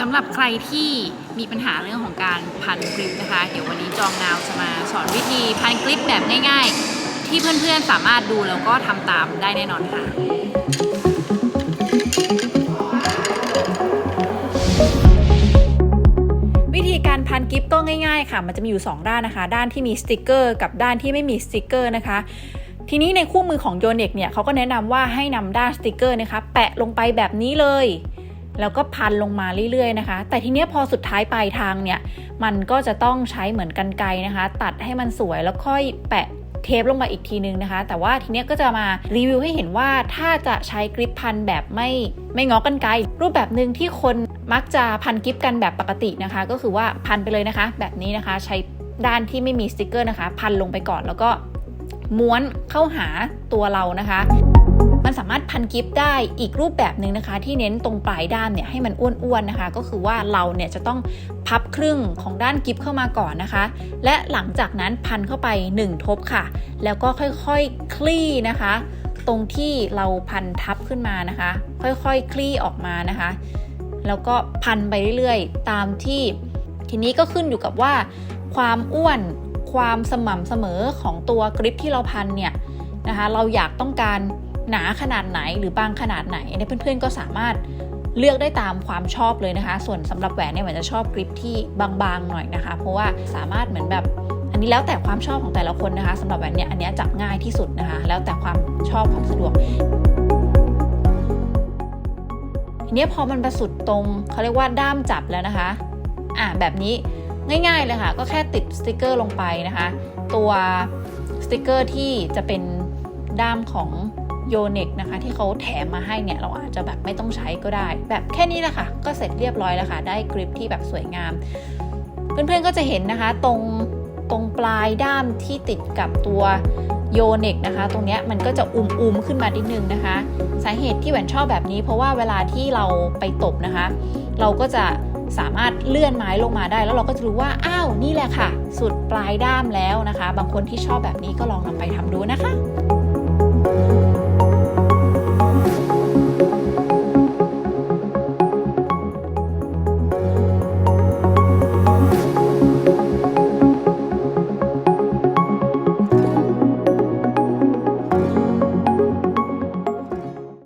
สำหรับใครที่มีปัญหาเรื่องของการพันกริปนะคะ เดี๋ยววันนี้จองนาวจะมาสอนวิธีพันกริปแบบง่ายๆ ที่เพื่อนๆสามารถดูแล้วก็ทำตามได้แน่นอนค่ะวิธีการพันกิฟก็ง่ายๆค่ะ มันจะมีอยู่ 2 ด้านนะคะ ด้านที่มีสติกเกอร์กับด้านที่ไม่มีสติกเกอร์นะคะ ทีนี้ในคู่มือของโยเนกเนี่ยเขาก็แนะนำว่าให้นำด้านสติกเกอร์นะคะ แปะลงไปแบบนี้เลย แล้วก็พันลงมาเรื่อยๆนะคะ แต่ทีเนี้ยพอสุดท้ายปลายทางเนี่ย มันก็จะต้องใช้เหมือนกันไกนะคะ ตัดให้มันสวยแล้วค่อยแปะเทปลงมาอีกทีนึงนะคะ แต่ว่าทีเนี้ยก็จะมารีวิวให้เห็นว่าถ้าจะใช้กริปพันแบบไม่ไม่งอกันไกรรูปแบบหนึ่งที่คนมักจะพันกริปกันแบบปกตินะคะ ก็คือว่าพันไปเลยนะคะ แบบนี้นะคะใช้ด้านที่ไม่มีสติกเกอร์นะคะ พันลงไปก่อนแล้วก็ม้วนเข้าหาตัวเรานะคะ มันสามารถพันกิฟได้อีกรูปแบบหนึ่งนะคะ ที่เน้นตรงปลายด้ามเนี่ยให้มันอ้วนๆนะคะ ก็คือว่าเราเนี่ยจะต้องพับครึ่งของด้านกิฟเข้ามาก่อนนะคะ และหลังจากนั้นพันเข้าไป 1 ทบค่ะ แล้วก็ค่อยๆคลี่นะคะ ตรงที่เราพันทับขึ้นมานะคะ ค่อยๆคลี่ออกมานะคะ แล้วก็พันไปเรื่อยๆ ตามที่ทีนี้ก็ขึ้นอยู่กับว่า ความอ้วนความสม่ำเสมอของตัวกริปที่เราพันเนี่ยนะคะ เราอยากต้องการ หนาขนาดไหนหรือบางขนาดไหนเนี่ยเพื่อนๆก็สามารถเลือกได้ตามความชอบเลยนะคะ ส่วนสำหรับแหวนเนี่ยแหวนจะชอบกริปที่บางๆหน่อยนะคะ เพราะว่าสามารถเหมือนแบบอันนี้แล้วแต่ความชอบของแต่ละคนนะคะสำหรับแหวนเนี่ยอันนี้จับง่ายที่สุดนะคะ แล้วแต่ความชอบความสะดวกทีนี้พอมันประสุดตรงเขาเรียกว่าด้ามจับแล้วนะคะ อะแบบนี้ง่ายๆเลยค่ะ ก็แค่ติดสติกเกอร์ลงไปนะคะ ตัวสติกเกอร์ที่จะเป็นด้ามของ โยเน็กนะคะที่เขาแถมมาให้เนี่ยเราอาจจะแบบไม่ต้องใช้ก็ได้ แบบแค่นี้แหละค่ะก็เสร็จเรียบร้อยแล้วค่ะ ได้กริปที่แบบสวยงาม เพื่อนๆก็จะเห็นนะคะตรงตรงปลายด้ามที่ติดกับตัวโยเน็กนะคะ ตรงเนี้ยมันก็จะอุ้มๆขึ้นมานิดนึงนะคะ สาเหตุที่แหวนชอบแบบนี้ เพราะว่าเวลาที่เราไปตบนะคะ เราก็จะสามารถเลื่อนไม้ลงมาได้ แล้วเราก็จะรู้ว่าอ้าวนี่แหละค่ะ สุดปลายด้ามแล้วนะคะ บางคนที่ชอบแบบนี้ก็ลองนำไปทำดูนะคะ